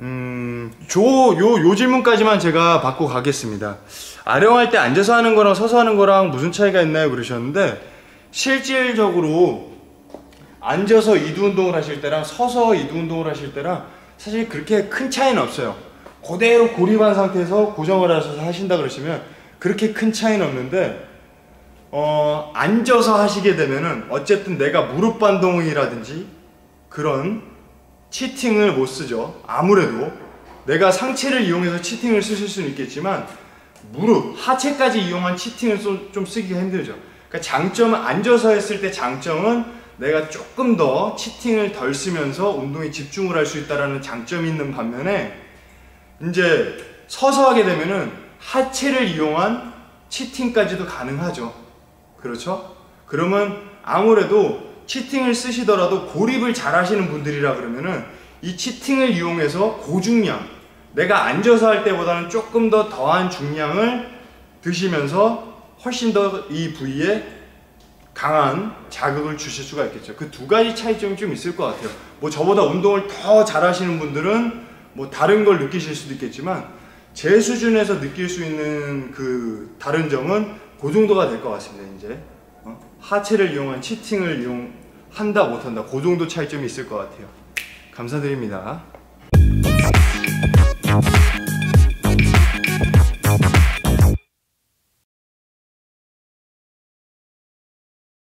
음, 조, 요, 요 질문까지만 제가 받고 가겠습니다. 아령할 때 앉아서 하는 거랑 서서 하는 거랑 무슨 차이가 있나요? 그러셨는데, 실질적으로 앉아서 이두 운동을 하실 때랑 서서 이두 운동을 하실 때랑 사실 그렇게 큰 차이는 없어요. 그대로 고립한 상태에서 고정을 하셔서 하신다 그러시면 그렇게 큰 차이는 없는데, 어, 앉아서 하시게 되면은 어쨌든 내가 무릎 반동이라든지 그런 치팅을 못 쓰죠. 아무래도 내가 상체를 이용해서 치팅을 쓰실 수는 있겠지만 무릎, 하체까지 이용한 치팅을 쏘- 좀 쓰기가 힘들죠. 그러니까 장점은 앉아서 했을 때 장점은 내가 조금 더 치팅을 덜 쓰면서 운동에 집중을 할 수 있다라는 장점이 있는 반면에 이제 서서 하게 되면은 하체를 이용한 치팅까지도 가능하죠. 그렇죠? 그러면 아무래도 치팅을 쓰시더라도 고립을 잘 하시는 분들이라 그러면은 이 치팅을 이용해서 고중량, 내가 앉아서 할 때보다는 조금 더 더한 중량을 드시면서 훨씬 더 이 부위에 강한 자극을 주실 수가 있겠죠. 그 두 가지 차이점이 좀 있을 것 같아요. 뭐 저보다 운동을 더 잘 하시는 분들은 뭐 다른 걸 느끼실 수도 있겠지만 제 수준에서 느낄 수 있는 그 다른 점은 그 정도가 될 것 같습니다. 이제 어? 하체를 이용한 치팅을 이용한다 못한다 그 정도 차이점이 있을 것 같아요. 감사드립니다.